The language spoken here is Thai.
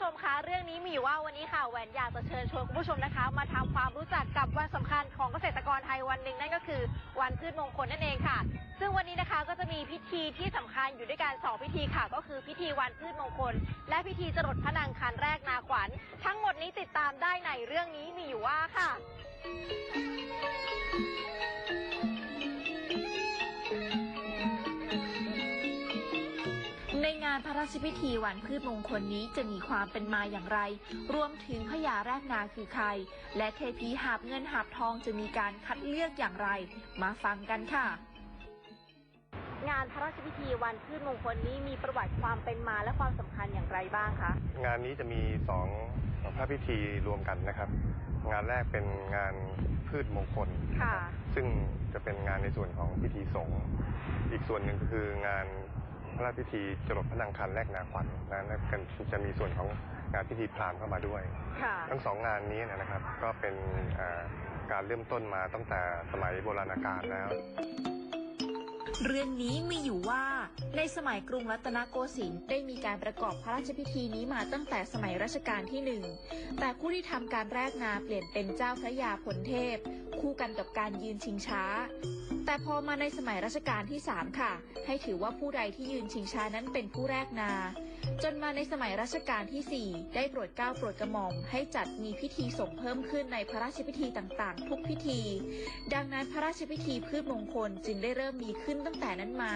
ชมคะเรื่อยู่ว่าวันนี้ค่ะแหวนอยากจะเชิญชวนคุณผู้ชมนะคะ มาทำความรู้จักกับวันสำคัญของเกษตรกรไทยวันหนึ่งนั่นก็คือวันพืชมงคลนั่นเองค่ะ ซึ่งวันนี้นะคะก็จะมีพิธีที่สำคัญอยู่ด้วยกันสองพิธีค่ะ ก็คือพิธีวันพืชมงคล และพิธีจรดพระนางคันแรกนาขวัญ ทั้งหมดนี้ติดตามได้ในเรื่องนี้มีอยู่ว่าานพระราชพิธีวันพืชมงคลนี้จะมีความเป็นมาอย่างไร รวมถึงพญาแรกนาคือใคร และเทพีหาบเงินหาบทองจะมีการคัดเลือกอย่างไร มาฟังกันค่ะ งานพระราชพิธีวันพืชมงคลนี้มีประวัติความเป็นมาและความสำคัญอย่างไรบ้างคะงานนี้จะมีสองพระพิธีรวมกันนะครับ งานแรกเป็นงานพืชมงคลค่ะซึ่งจะเป็นงานในส่วนของพิธีสงฆ์อีกส่วนหนึ่งก็คืองานพ ระราชพิธีจรดพระนางคันแรกนาขวัญนะและกันจะมีส่วนของงานพิธีพราหมณ์เข้ามาด้วย ค่ะ ทั้งสองงานนี้นะครับก็เป็นอ่าการเริ่มต้นมาตั้งแต่สมัยโบราณกาลแล้ว เรื่องนี้มีอยู่ว่า ในสมัยกรุงรัตนโกสินทร์ได้มีการประกอบพระราชพิธีนี้มาตั้งแต่สมัยรัชกาลที่หนึ่งแต่ผู้ที่ทำการแรกนาเปลี่ยนเป็นเจ้าพระยาพลเทพ คู่กันกับการยืนชิงช้า แต่พอมาในสมัยรัชกาลที่3ค่ะ ให้ถือว่าผู้ใดที่ยืนชิงช้านั้นเป็นผู้แรกนา จนมาในสมัยรัชกาลที่ 4 ได้โปรดเกล้าโปรดกระหม่อมให้จัดมีพิธีสงฆ์เพิ่มขึ้นในพระราชพิธีต่างๆ ทุกพิธี ดังนั้นพระราชพิธีพืชมงคลจึงได้เริ่มมีขึ้นตั้งแต่นั้นมา